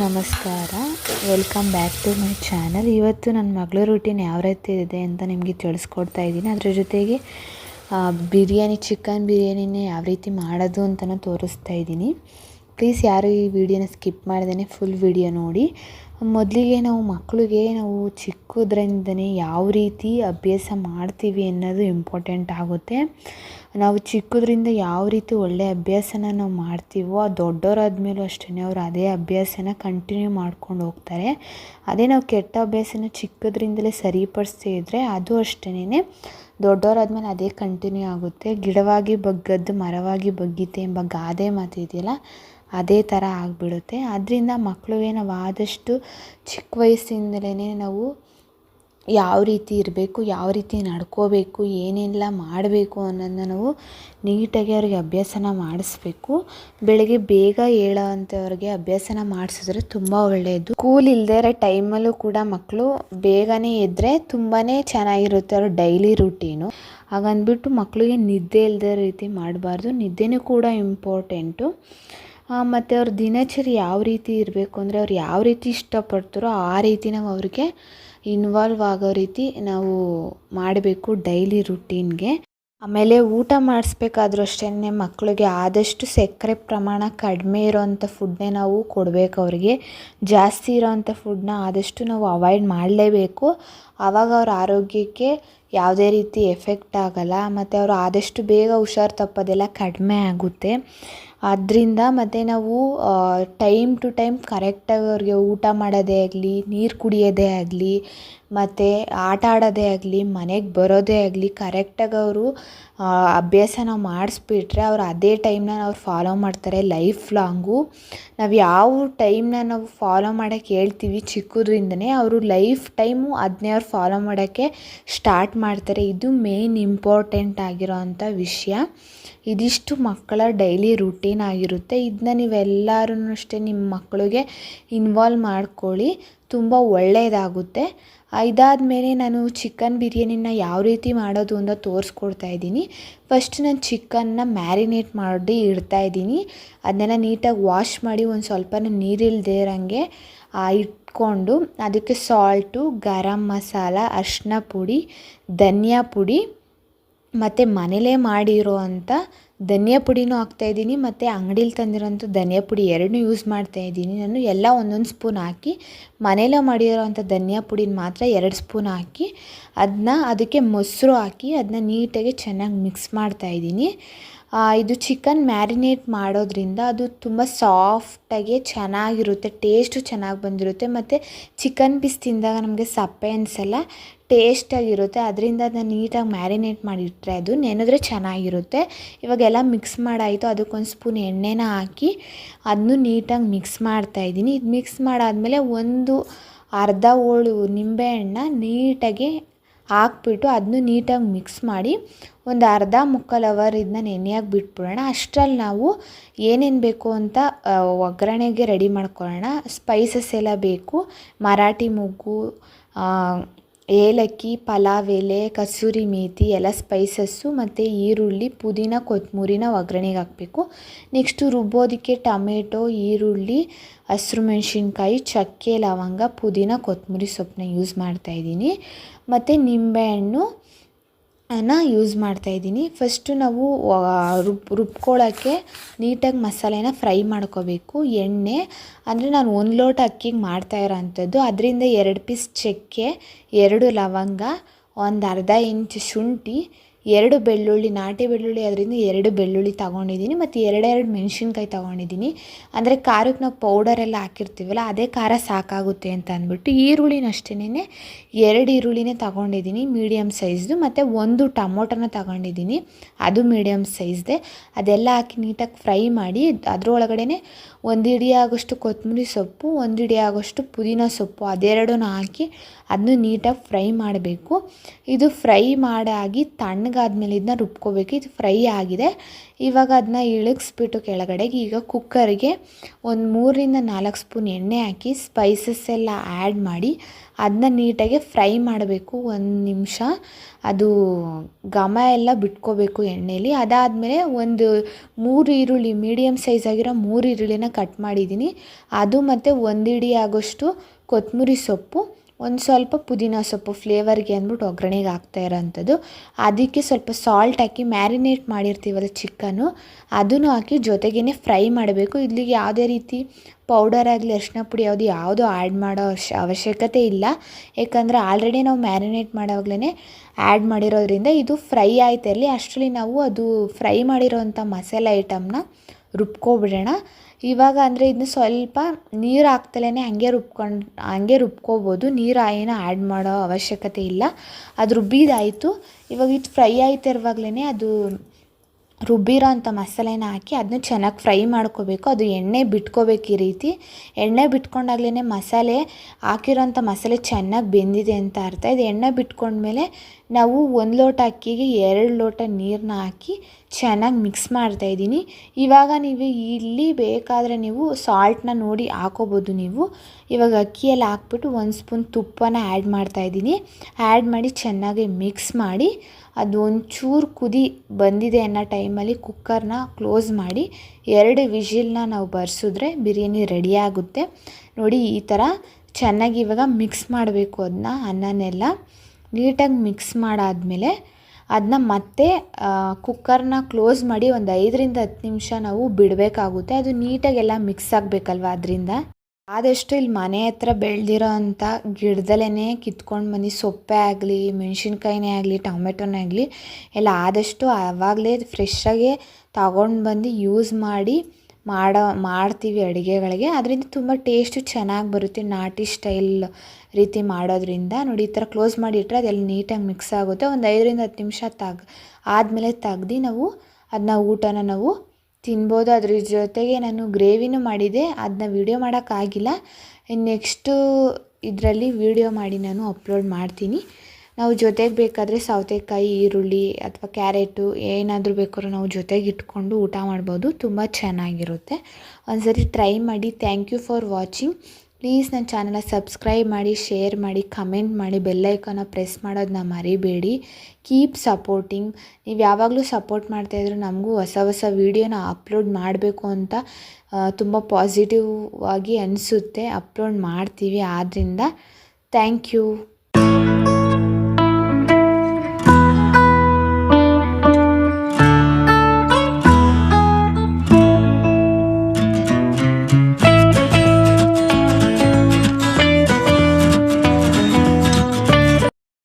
ನಮಸ್ಕಾರ. Welcome back to my channel ಇವತ್ತು ನನ್ನ ಮಗಳ ರೂಟೀನ್ ಯಾವ ರೀತಿ ಇದೆ ಅಂತ ನಿಮಗೆ ತಿಳಿಸ್ಕೊಡ್ತಾ ಇದ್ದೀನಿ. ಅದರ ಜೊತೆಗೆ ಬಿರಿಯಾನಿ ಚಿಕನ್ ಬಿರಿಯಾನಿನೇ ಯಾವ ರೀತಿ ಮಾಡೋದು ಅಂತಲೂ ತೋರಿಸ್ತಾ ಇದ್ದೀನಿ. ಪ್ಲೀಸ್ ಯಾರು ಈ ವಿಡಿಯೋನ ಸ್ಕಿಪ್ ಮಾಡ್ದೇ ಫುಲ್ ವಿಡಿಯೋ ನೋಡಿ. ಮೊದಲಿಗೆ ನಾವು ಮಕ್ಕಳಿಗೆ ನಾವು ಚಿಕ್ಕದ್ರಿಂದನೇ ಯಾವ ರೀತಿ ಅಭ್ಯಾಸ ಮಾಡ್ತೀವಿ ಅನ್ನೋದು ಇಂಪಾರ್ಟೆಂಟ್ ಆಗುತ್ತೆ. ನಾವು ಚಿಕ್ಕದ್ರಿಂದ ಯಾವ ರೀತಿ ಒಳ್ಳೆ ಅಭ್ಯಾಸನ ನಾವು ಮಾಡ್ತೀವೋ ದೊಡ್ಡವರಾದ್ಮೇಲೂ ಅಷ್ಟೇ ಅವ್ರು ಅದೇ ಅಭ್ಯಾಸನ ಕಂಟಿನ್ಯೂ ಮಾಡ್ಕೊಂಡು ಹೋಗ್ತಾರೆ. ಅದೇ ನಾವು ಕೆಟ್ಟ ಅಭ್ಯಾಸನ ಚಿಕ್ಕದ್ರಿಂದಲೇ ಸರಿಪಡಿಸ್ತಾ ಇದ್ದರೆ ಅದು ಅಷ್ಟೇ ದೊಡ್ಡವರಾದ್ಮೇಲೆ ಅದೇ ಕಂಟಿನ್ಯೂ ಆಗುತ್ತೆ. ಗಿಡವಾಗಿ ಬಗ್ಗದ್ದು, ಮರವಾಗಿ ಬಗ್ಗೀತೆ ಎಂಬ ಗಾದೆ ಮಾತು ಇದೆಯಲ್ಲ, ಅದೇ ಥರ ಆಗಿಬಿಡುತ್ತೆ. ಅದರಿಂದ ಮಕ್ಕಳು ನಾವು ಆದಷ್ಟು ಚಿಕ್ಕ ವಯಸ್ಸಿಂದಲೇ ನಾವು ಯಾವ ರೀತಿ ಇರಬೇಕು, ಯಾವ ರೀತಿ ನಡ್ಕೋಬೇಕು, ಏನೆಲ್ಲ ಮಾಡಬೇಕು ಅನ್ನೋದನ್ನ ನಾವು ನೀಟಾಗಿ ಅವ್ರಿಗೆ ಅಭ್ಯಾಸನ ಮಾಡಿಸ್ಬೇಕು. ಬೆಳಗ್ಗೆ ಬೇಗ ಹೇಳೋ ಅಂಥವ್ರಿಗೆ ಅಭ್ಯಾಸನ ಮಾಡಿಸಿದ್ರೆ ತುಂಬ ಒಳ್ಳೆಯದು ಸ್ಕೂಲ್ ಇಲ್ಲದೆ ಇರೋ ಟೈಮಲ್ಲೂ ಕೂಡ ಮಕ್ಕಳು ಬೇಗನೆ ಇದ್ದರೆ ತುಂಬಾ ಚೆನ್ನಾಗಿರುತ್ತೆ ಅವ್ರ ಡೈಲಿ ರುಟೀನು. ಹಾಗಂದ್ಬಿಟ್ಟು ಮಕ್ಕಳಿಗೆ ನಿದ್ದೆ ಇಲ್ಲದೆ ರೀತಿ ಮಾಡಬಾರ್ದು. ನಿದ್ದೆನೂ ಕೂಡ ಇಂಪಾರ್ಟೆಂಟು. ಮತ್ತು ಅವ್ರ ದಿನಚರಿ ಯಾವ ರೀತಿ ಇರಬೇಕು ಅಂದರೆ ಅವ್ರು ಯಾವ ರೀತಿ ಇಷ್ಟಪಡ್ತಾರೋ ಆ ರೀತಿ ನಾವು ಅವ್ರಿಗೆ ಇನ್ವಾಲ್ವ್ ಆಗೋ ರೀತಿ ನಾವು ಮಾಡಬೇಕು ಡೈಲಿ ರುಟೀನ್ಗೆ ಆಮೇಲೆ ಊಟ ಮಾಡಿಸ್ಬೇಕಾದ್ರೂ ಅಷ್ಟೇ ಮಕ್ಕಳಿಗೆ ಆದಷ್ಟು ಸಕ್ಕರೆ ಪ್ರಮಾಣ ಕಡಿಮೆ ಇರೋವಂಥ ಫುಡ್ನೇ ನಾವು ಕೊಡಬೇಕು ಅವರಿಗೆ. ಜಾಸ್ತಿ ಇರೋವಂಥ ಫುಡ್ನ ಆದಷ್ಟು ನಾವು ಅವಾಯ್ಡ್ ಮಾಡಲೇಬೇಕು. ಆವಾಗ ಅವ್ರ ಆರೋಗ್ಯಕ್ಕೆ ಯಾವುದೇ ರೀತಿ ಎಫೆಕ್ಟ್ ಆಗಲ್ಲ, ಮತ್ತು ಅವರು ಆದಷ್ಟು ಬೇಗ ಹುಷಾರು ತಪ್ಪೋದೆಲ್ಲ ಕಡಿಮೆ ಆಗುತ್ತೆ. ಅದರಿಂದ ಮತ್ತು ನಾವು ಟೈಮ್ ಟು ಟೈಮ್ ಕರೆಕ್ಟಾಗಿ ಅವ್ರಿಗೆ ಊಟ ಮಾಡೋದೇ ಆಗಲಿ, ನೀರು ಕುಡಿಯೋದೇ ಆಗಲಿ, ಮತ್ತು ಆಟ ಆಡೋದೇ ಆಗಲಿ, ಮನೆಗೆ ಬರೋದೇ ಆಗಲಿ ಕರೆಕ್ಟಾಗಿ ಅವರು ಅಭ್ಯಾಸನ ಮಾಡಿಸ್ಬಿಟ್ರೆ ಅವ್ರು ಅದೇ ಟೈಮ್ನ ಅವ್ರು ಫಾಲೋ ಮಾಡ್ತಾರೆ ಲೈಫ್ ಲಾಂಗು ನಾವು ಯಾವ ಟೈಮ್ನ ನಾವು ಫಾಲೋ ಮಾಡೋಕ್ಕೆ ಹೇಳ್ತೀವಿ ಚಿಕ್ಕದ್ರಿಂದನೇ ಅವರು ಲೈಫ್ ಟೈಮು ಅದನ್ನೇ ಅವ್ರು ಫಾಲೋ ಮಾಡೋಕ್ಕೆ ಸ್ಟಾರ್ಟ್ ಮಾಡ್ತಾರೆ. ಇದು ಮೇನ್ ಇಂಪಾರ್ಟೆಂಟ್ ಆಗಿರೋ ಅಂಥ ವಿಷಯ. ಇದಿಷ್ಟು ಮಕ್ಕಳ ಡೈಲಿ ರುಟೀನ್ ಆಗಿರುತ್ತೆ. ಇದನ್ನ ನೀವೆಲ್ಲರೂ ಅಷ್ಟೇ ನಿಮ್ಮ ಮಕ್ಕಳಿಗೆ ಇನ್ವಾಲ್ವ್ ಮಾಡ್ಕೊಳ್ಳಿ. ತುಂಬ ಒಳ್ಳೆಯದಾಗುತ್ತೆ ಇದಾದ ಮೇಲೆ ನಾನು ಚಿಕನ್ ಬಿರಿಯಾನಿನ ಯಾವ ರೀತಿ ಮಾಡೋದು ಅಂತ ತೋರಿಸ್ಕೊಡ್ತಾ ಇದ್ದೀನಿ. ಫಸ್ಟ್ ನಾನು ಚಿಕನ್ನ ಮ್ಯಾರಿನೇಟ್ ಮಾಡಿ ಇಡ್ತಾ ಇದ್ದೀನಿ. ಅದನ್ನೆಲ್ಲ ನೀಟಾಗಿ ವಾಶ್ ಮಾಡಿ ಒಂದು ಸ್ವಲ್ಪ ನೀರಿಲ್ಲದೆ ಇರೋಂಗೆ ಇಟ್ಕೊಂಡು ಅದಕ್ಕೆ ಸಾಲ್ಟು, ಗರಂ ಮಸಾಲ ಅರಿಶಿನ ಪುಡಿ, ಧನಿಯಾ ಪುಡಿ ಮತ್ತು ಮನೇಲೇ ಮಾಡಿರೋ ಅಂಥ ಧನಿಯಾ ಪುಡಿನೂ ಹಾಕ್ತಾಯಿದ್ದೀನಿ ಮತ್ತು ಅಂಗಡೀಲಿ ತಂದಿರೋಂಥ ಧನಿಯಾ ಪುಡಿ ಎರಡನ್ನೂ ಯೂಸ್ ಮಾಡ್ತಾಯಿದ್ದೀನಿ ನಾನು ಎಲ್ಲ ಒಂದೊಂದು ಸ್ಪೂನ್ ಹಾಕಿ, ಮನೇಲೇ ಮಾಡಿರೋವಂಥ ಧನಿಯಾ ಪುಡಿನ ಮಾತ್ರ ಎರಡು ಸ್ಪೂನ್ ಹಾಕಿ ಅದನ್ನ ಅದಕ್ಕೆ ಮೊಸರು ಹಾಕಿ ಅದನ್ನ ನೀಟಾಗಿ ಚೆನ್ನಾಗಿ ಮಿಕ್ಸ್ ಮಾಡ್ತಾಯಿದ್ದೀನಿ ಇದು ಚಿಕನ್ ಮ್ಯಾರಿನೇಟ್ ಮಾಡೋದ್ರಿಂದ ಅದು ತುಂಬ ಸಾಫ್ಟಾಗಿ ಚೆನ್ನಾಗಿರುತ್ತೆ ಟೇಸ್ಟು ಚೆನ್ನಾಗಿ ಬಂದಿರುತ್ತೆ. ಮತ್ತು ಚಿಕನ್ ಪೀಸ್ ತಿಂದಾಗ ನಮಗೆ ಸಪ್ಪೆ ಅನಿಸಲ್ಲ ಟೇಸ್ಟಾಗಿರುತ್ತೆ ಅದರಿಂದ ಅದನ್ನ ನೀಟಾಗಿ ಮ್ಯಾರಿನೇಟ್ ಮಾಡಿಟ್ರೆ ಅದು ನೆನೆದ್ರೆ ಚೆನ್ನಾಗಿರುತ್ತೆ. ಇವಾಗೆಲ್ಲ ಮಿಕ್ಸ್ ಮಾಡಾಯಿತು, ಅದಕ್ಕೊಂದು ಸ್ಪೂನ್ ಎಣ್ಣೆನ ಹಾಕಿ ಅದನ್ನು ನೀಟಾಗಿ ಮಿಕ್ಸ್ ಮಾಡ್ತಾಯಿದ್ದೀನಿ ಇದು ಮಿಕ್ಸ್ ಮಾಡಾದಮೇಲೆ ಒಂದು ಅರ್ಧ ಹೋಳು ನಿಂಬೆಹಣ್ಣ ನೀಟಾಗಿ ಹಾಕ್ಬಿಟ್ಟು ಅದನ್ನು ನೀಟಾಗಿ ಮಿಕ್ಸ್ ಮಾಡಿ ಒಂದು ಅರ್ಧ ಮುಕ್ಕಾಲು ಅವರ್ ಇದನ್ನ ನೆನೆಯಾಗಿ ಬಿಟ್ಬಿಡೋಣ. ಅಷ್ಟರಲ್ಲಿ ನಾವು ಏನೇನು ಬೇಕು ಅಂತ ಒಗ್ಗರಣೆಗೆ ರೆಡಿ ಮಾಡ್ಕೊಳ್ಳೋಣ. ಸ್ಪೈಸಸ್ ಎಲ್ಲ ಬೇಕು. ಮರಾಠಿ ಮೊಗ್ಗು ಏಲಕ್ಕಿ ಪಲಾವ್ ಎಲೆ ಕಸೂರಿ ಮೇತಿ, ಎಲ್ಲ ಸ್ಪೈಸಸ್ಸು ಮತ್ತು ಈರುಳ್ಳಿ, ಪುದೀನ ಕೊತ್ತಂಬರಿನ ಒಗ್ಗರಣೆಗೆ ಹಾಕಬೇಕು. ನೆಕ್ಸ್ಟು ರುಬ್ಬೋದಕ್ಕೆ ಟೊಮೆಟೊ, ಈರುಳ್ಳಿ, ಹಸಿರು ಮೆಣಸಿನ್ಕಾಯಿ, ಚಕ್ಕೆ, ಲವಂಗ, ಪುದೀನ ಕೊತ್ತಂಬರಿ ಸೊಪ್ಪನ್ನ ಯೂಸ್ ಮಾಡ್ತಾಯಿದ್ದೀನಿ ಮತ್ತು ನಿಂಬೆಹಣ್ಣು ಅನ್ನ ಯೂಸ್ ಮಾಡ್ತಾಯಿದ್ದೀನಿ ಫಸ್ಟು ನಾವು ರುಬ್ ರುಬ್ಕೊಳ್ಳೋಕ್ಕೆ ನೀಟಾಗಿ ಮಸಾಲೆನ ಫ್ರೈ ಮಾಡ್ಕೋಬೇಕು. ಎಣ್ಣೆ, ಅಂದರೆ ನಾನು ಒಂದು ಲೋಟ ಅಕ್ಕಿಗೆ ಮಾಡ್ತಾ ಇರೋ ಅಂಥದ್ದು ಅದರಿಂದ ಎರಡು ಪೀಸ್ ಚಕ್ಕೆ, ಎರಡು ಲವಂಗ, ಒಂದು ಅರ್ಧ ಇಂಚು ಶುಂಠಿ ಎರಡು ಬೆಳ್ಳುಳ್ಳಿ, ನಾಟಿ ಬೆಳ್ಳುಳ್ಳಿ ಅದರಿಂದ ಎರಡು ಬೆಳ್ಳುಳ್ಳಿ ತಗೊಂಡಿದ್ದೀನಿ ಮತ್ತು ಎರಡೆರಡು ಮೆಣಸಿನ್ಕಾಯಿ ತಗೊಂಡಿದ್ದೀನಿ. ಅಂದರೆ ಖಾರಕ್ಕೆ ನಾವು ಪೌಡರ್ ಎಲ್ಲ ಹಾಕಿರ್ತೀವಲ್ಲ, ಅದೇ ಖಾರ ಸಾಕಾಗುತ್ತೆ ಅಂತ ಅಂದ್ಬಿಟ್ಟು ಈರುಳ್ಳಿನ ಅಷ್ಟೇನೆ ಎರಡು ಈರುಳ್ಳಿನೇ ತಗೊಂಡಿದ್ದೀನಿ ಮೀಡಿಯಮ್ ಸೈಜ್ದು ಮತ್ತು ಒಂದು ಟೊಮೊಟೊನ ತಗೊಂಡಿದ್ದೀನಿ. ಅದು ಮೀಡಿಯಮ್ ಸೈಜ್ದೆ ಅದೆಲ್ಲ ಹಾಕಿ ನೀಟಾಗಿ ಫ್ರೈ ಮಾಡಿ ಅದರೊಳಗಡೆ ಒಂದು ಹಿಡಿ ಆಗೋಷ್ಟು ಕೊತ್ತಂಬರಿ ಸೊಪ್ಪು, ಒಂದು ಹಿಡಿ ಆಗೋಷ್ಟು ಪುದೀನ ಸೊಪ್ಪು ಅದೆರಡೂ ಹಾಕಿ ಅದನ್ನು ನೀಟಾಗಿ ಫ್ರೈ ಮಾಡಬೇಕು. ಇದು ಫ್ರೈ ಮಾಡಾಗಿ ತಣ್ಣಗಾದ್ಮೇಲೆ ಇದನ್ನ ರುಬ್ಕೋಬೇಕು. ಇದು ಫ್ರೈ ಆಗಿದೆ. ಇವಾಗ ಅದನ್ನ ಇಳಿಸ್ಬಿಟ್ಟು ಕೆಳಗಡೆಗೆ ಈಗ ಕುಕ್ಕರಿಗೆ ಒಂದು ಮೂರರಿಂದ ನಾಲ್ಕು ಸ್ಪೂನ್ ಎಣ್ಣೆ ಹಾಕಿ ಸ್ಪೈಸಸ್ ಎಲ್ಲ ಆ್ಯಡ್ ಮಾಡಿ ಅದನ್ನ ನೀಟಾಗಿ ಫ್ರೈ ಮಾಡಬೇಕು ಒಂದು ನಿಮಿಷ. ಅದು ಘಮ ಎಲ್ಲ ಬಿಟ್ಕೋಬೇಕು ಎಣ್ಣೆಯಲ್ಲಿ ಅದಾದಮೇಲೆ ಒಂದು ಮೂರು ಈರುಳ್ಳಿ ಮೀಡಿಯಮ್ ಸೈಜ್ ಆಗಿರೋ ಮೂರು ಈರುಳ್ಳಿನ ಕಟ್ ಮಾಡಿದ್ದೀನಿ. ಅದು ಮತ್ತು ಒಂದು ಆಗೋಷ್ಟು ಕೊತ್ತಂಬರಿ ಸೊಪ್ಪು ಒಂದು ಸ್ವಲ್ಪ ಪುದೀನ ಸೊಪ್ಪು ಫ್ಲೇವರ್ಗೆ ಅಂದ್ಬಿಟ್ಟು ಒಗ್ಗರಣೆಗೆ ಹಾಕ್ತಾ ಇರೋಂಥದ್ದು. ಅದಕ್ಕೆ ಸ್ವಲ್ಪ ಸಾಲ್ಟ್ ಹಾಕಿ ಮ್ಯಾರಿನೇಟ್ ಮಾಡಿರ್ತೀವಲ್ಲ ಚಿಕನ್ನು ಅದನ್ನು ಹಾಕಿ ಜೊತೆಗೇ ಫ್ರೈ ಮಾಡಬೇಕು. ಇಲ್ಲಿಗೆ ಯಾವುದೇ ರೀತಿ ಪೌಡರ್ ಆಗಲಿ, ಅರಿಶಿನ ಪುಡಿ ಯಾವುದು ಯಾವುದು ಆ್ಯಡ್ ಮಾಡೋ ಅವಶ್ಯ, ಅವಶ್ಯಕತೆ ಇಲ್ಲ. ಯಾಕಂದರೆ ಆಲ್ರೆಡಿ ನಾವು ಮ್ಯಾರಿನೇಟ್ ಮಾಡೋವಾಗಲೇ ಆ್ಯಡ್ ಮಾಡಿರೋದ್ರಿಂದ ಇದು ಫ್ರೈ ಆಯ್ತಲ್ಲಿ. ಅಷ್ಟರಲ್ಲಿ ನಾವು ಅದು ಫ್ರೈ ಮಾಡಿರೋವಂಥ ಮಸಾಲೆ ಐಟಮ್ನ ರುಬ್ಕೊಬಿಡೋಣ. ಇವಾಗ ಅಂದರೆ ಇದನ್ನ ಸ್ವಲ್ಪ ನೀರು ಹಾಕ್ತಲೇ ಹಂಗೆ ರುಬ್ಕೊಂಡು, ಹಂಗೆ ರುಬ್ಕೋಬೋದು. ನೀರು ಏನು ಆ್ಯಡ್ ಮಾಡೋ ಅವಶ್ಯಕತೆ ಇಲ್ಲ. ಅದು ರುಬ್ಬಿದಾಯಿತು. ಇವಾಗ ಇದು ಫ್ರೈ ಆಯ್ತಿರುವಾಗಲೇ ಅದು ರುಬ್ಬಿರೋ ಅಂಥ ಮಸಾಲೆನ ಹಾಕಿ ಅದನ್ನ ಚೆನ್ನಾಗಿ ಫ್ರೈ ಮಾಡ್ಕೋಬೇಕು. ಅದು ಎಣ್ಣೆ ಬಿಟ್ಕೋಬೇಕು ಈ ರೀತಿ. ಎಣ್ಣೆ ಬಿಟ್ಕೊಂಡಾಗ್ಲೇ ಮಸಾಲೆ ಹಾಕಿರೋಂಥ ಮಸಾಲೆ ಚೆನ್ನಾಗಿ ಬೆಂದಿದೆ ಅಂತ ಅರ್ಥ. ಇದು ಎಣ್ಣೆ ಬಿಟ್ಕೊಂಡ್ಮೇಲೆ ನಾವು ಒಂದು ಲೋಟ ಅಕ್ಕಿಗೆ ಎರಡು ಲೋಟ ನೀರನ್ನ ಹಾಕಿ ಚೆನ್ನಾಗಿ ಮಿಕ್ಸ್ ಮಾಡ್ತಾ ಇದ್ದೀನಿ. ಇವಾಗ ನೀವು ಇಲ್ಲಿ ಬೇಕಾದರೆ ನೀವು ಸಾಲ್ಟನ್ನ ನೋಡಿ ಹಾಕೋಬೋದು ನೀವು. ಇವಾಗ ಅಕ್ಕಿಯಲ್ಲಿ ಹಾಕ್ಬಿಟ್ಟು ಒಂದು ಸ್ಪೂನ್ ತುಪ್ಪನ ಆ್ಯಡ್ ಮಾಡ್ತಾಯಿದ್ದೀನಿ ಆ್ಯಡ್ ಮಾಡಿ ಚೆನ್ನಾಗಿ ಮಿಕ್ಸ್ ಮಾಡಿ ಅದು ಒಂಚೂರು ಕುದಿ ಬಂದಿದೆ ಅನ್ನೋ ಟೈಮಲ್ಲಿ ಕುಕ್ಕರ್ನ ಕ್ಲೋಸ್ ಮಾಡಿ, ಎರಡು ವಿಷಿಲ್ನ ನಾವು ಬರ್ಸಿದ್ರೆ ಬಿರಿಯಾನಿ ರೆಡಿ ಆಗುತ್ತೆ. ನೋಡಿ ಈ ಥರ ಚೆನ್ನಾಗಿ ಇವಾಗ ಮಿಕ್ಸ್ ಮಾಡಬೇಕು ಅದನ್ನ ಅನ್ನನೆಲ್ಲ. ನೀಟಾಗಿ ಮಿಕ್ಸ್ ಮಾಡಾದಮೇಲೆ ಅದನ್ನ ಮತ್ತೆ ಕುಕ್ಕರ್ನ ಕ್ಲೋಸ್ ಮಾಡಿ ಒಂದು ಐದರಿಂದ ಹತ್ತು ನಿಮಿಷ ನಾವು ಬಿಡಬೇಕಾಗುತ್ತೆ. ಅದು ನೀಟಾಗೆಲ್ಲ ಮಿಕ್ಸ್ ಆಗಬೇಕಲ್ವ ಅದರಿಂದ? ಆದಷ್ಟು ಇಲ್ಲಿ ಮನೆ ಹತ್ರ ಬೆಳೆದಿರೋ ಅಂಥ ಗಿಡದಲ್ಲೇ ಕಿತ್ಕೊಂಡು ಬನ್ನಿ ಸೊಪ್ಪೆ ಆಗಲಿ, ಮೆಣಸಿನ್ಕಾಯಿನೇ ಆಗಲಿ, ಟೊಮೆಟೊನೇ ಆಗಲಿ, ಎಲ್ಲ ಆದಷ್ಟು ಆವಾಗಲೇ ಫ್ರೆಶ್ಶಾಗೆ ತಗೊಂಡು ಬಂದು ಯೂಸ್ ಮಾಡಿ ಮಾಡೋ, ಮಾಡ್ತೀವಿ ಅಡುಗೆಗಳಿಗೆ. ಅದರಿಂದ ತುಂಬ ಟೇಸ್ಟು ಚೆನ್ನಾಗಿ ಬರುತ್ತೆ. ನಾಟಿ ಸ್ಟೈಲ್ ರೀತಿ ಮಾಡೋದ್ರಿಂದ. ನೋಡಿ, ಈ ಥರ ಕ್ಲೋಸ್ ಮಾಡಿಟ್ರೆ ಅದೆಲ್ಲ ನೀಟಾಗಿ ಮಿಕ್ಸ್ ಆಗುತ್ತೆ. ಒಂದು ಐದರಿಂದ ಹತ್ತು ನಿಮಿಷ ತೆಗ್, ಆದಮೇಲೆ ತೆಗ್ದು ನಾವು ಅದನ್ನ ಊಟನ ನಾವು ತಿನ್ಬೋದು. ಅದ್ರ ಜೊತೆಗೆ ನಾನು ಗ್ರೇವಿನೂ ಮಾಡಿದೆ. ಅದನ್ನ ವೀಡಿಯೋ ಮಾಡೋಕ್ಕಾಗಿಲ್ಲ. ನೆಕ್ಸ್ಟು ಇದರಲ್ಲಿ ವೀಡಿಯೋ ಮಾಡಿ ನಾನು ಅಪ್ಲೋಡ್ ಮಾಡ್ತೀನಿ. ನಾವು ಜೊತೆಗೆ ಬೇಕಾದರೆ ಸೌತೆಕಾಯಿ, ಈರುಳ್ಳಿ ಅಥವಾ ಕ್ಯಾರೆಟು ಏನಾದರೂ ಬೇಕಾದ್ರೂ ನಾವು ಜೊತೆಗೆ ಇಟ್ಕೊಂಡು ಊಟ ಮಾಡ್ಬೋದು. ತುಂಬ ಚೆನ್ನಾಗಿರುತ್ತೆ. ಒಂದ್ಸರಿ ಟ್ರೈ ಮಾಡಿ. Thank you for watching. Please ನನ್ನ ಚಾನಲ್ನ ಸಬ್ಸ್ಕ್ರೈಬ್ ಮಾಡಿ, ಶೇರ್ ಮಾಡಿ, ಕಮೆಂಟ್ ಮಾಡಿ. ಬೆಲ್ಲೈಕನ್ನ ಪ್ರೆಸ್ ಮಾಡೋದನ್ನ ಮರಿಬೇಡಿ. Keep supporting. ನೀವು ಯಾವಾಗಲೂ ಸಪೋರ್ಟ್ ಮಾಡ್ತಾಯಿದ್ರು ನಮಗೂ ಹೊಸ ಹೊಸ ವೀಡಿಯೋನ ಅಪ್ಲೋಡ್ ಮಾಡಬೇಕು ಅಂತ ತುಂಬ ಪಾಸಿಟಿವ್ ಆಗಿ ಅನಿಸುತ್ತೆ. ಅಪ್ಲೋಡ್ ಮಾಡ್ತೀವಿ. ಆದ್ದರಿಂದ ಥ್ಯಾಂಕ್ ಯು.